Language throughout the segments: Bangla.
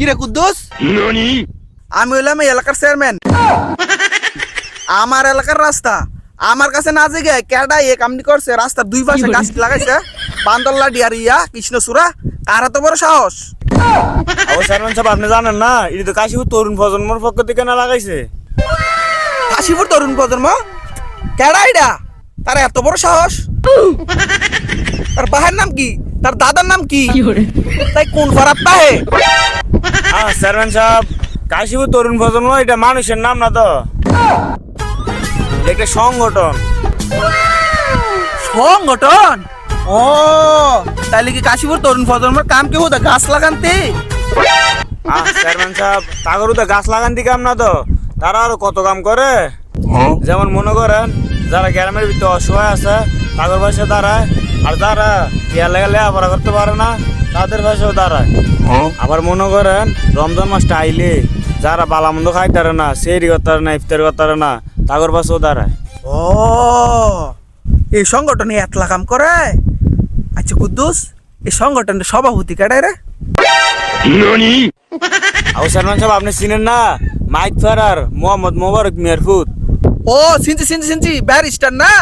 কি রে কুদ্দুস আমি হইলাম এই এলাকার চেয়ারম্যান আমার এলাকার রাস্তা। আমার কাছে না জেগে কেডা এ কামনি করছে রাস্তার দুই পাশে গাছ লাগাইছে। বান্দল্লা ডিয়ার ইয়া কৃষ্ণচূড়া কার এত বড় সাহস। চেয়ারম্যান সাহেব আপনি জানেন না এটা তো কাশীপুর তরুণ প্রজন্মর পক্ষ থেকে না লাগাইছে? কাশীপুর তরুণ প্রজন্ম? কেডা এটা? তার এত বড় সাহস। তার বাহের নাম কি? তার দাদার নাম কি? তাই কোন খারাপ পাহে? চেয়ারম্যান সাহেব কাশীপুর তরুণ প্রজন্ম এটা মানুষের নাম না তো? একটা সংগঠন। সংগঠন? ও তাইলে কি কাশীপুর তরুণ প্রজন্মের কাম কেউ গাছ লাগানতে? হ্যাঁ চেয়ারম্যান সাহেব তাগরও তো গাছ লাগান দিকে কাম না তো? তারা আরও কত কাম করে? যেমন মনে করেন যারা গ্রামের ভিতরে অসহায় আছে তাগর পাশে দাঁড়ায় আর যারা ইয়ার লেগে লেখাপড়া করতে পারে না তাদের পাশেও দাঁড়ায়। আবার মনে করেন রমজান মাসটা আইলে যারা বালামন্দ খাইতারে না সেরি করতারে না ইফতার করতারে না তাগর পাশেও দাঁড়ায়। ও এই সংগঠনে এতলা কাম করে? আচ্ছা কুদ্দুস এই সংগঠনের সভাপতি কেডায় রে? আর চেয়ারম্যান সাহেব আপনি চিনেন না? মাইক ফেরার মোহাম্মদ মোবারক মিয়ারফুত ও সিনছি সিনছি সিনছি ব্যারিস্টার না?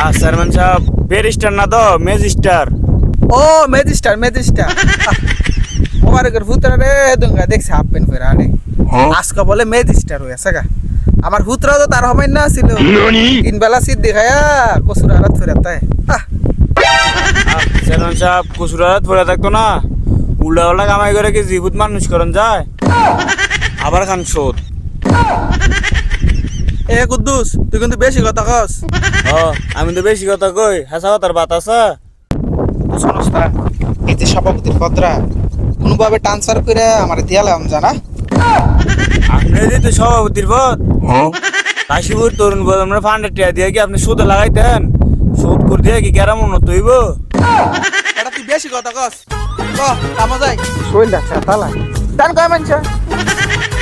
আর চেয়ারম্যান সাহেব ব্যারিস্টার না তো ম্যাজিস্টার। ও ম্যাজিস্টার ম্যাজিস্টার। মোবারকের ভূতরা রে দুঙ্গা দেখছে হাফ প্যান্ট পরে আরে আজকে বলে ম্যাজিস্টার হয়ে গা। আমার ভূতরা তো তার হবে না ছিল। তিন বেলা সিদ্ধ দেখায়া কসুর আরাত ফেরে তাই চেয়ারম্যান সাহেব কুসুরাত পড়ে থাকতো না। উল্টা উল্টা কামাই করে কি জীবুত মানুষ করেন যায়? আবার খান শোধ এ কুদ্দুস তুই কিন্তু বেশি কথা কস। ও আমি তো বেশি কথা কই হাসা কথার বাত আছে? শোনস না এই যে সভাপতির পদরা কোনোভাবে ট্রান্সফার করে আমার দিয়ালাম জানা। আপনি যদি সভাপতির পদ কাশীপুর তরুণ প্রজন্মের ফান্ডের টিয়া দিয়ে কি আপনি সুদে লাগাইতেন? সুদ করে দিয়ে কি গ্যারাম উন্নত হইব? এটা তুই বেশি কথা কস। ক কামা যাই। শৈল যাচ্ছে তালা টান কয় মানছে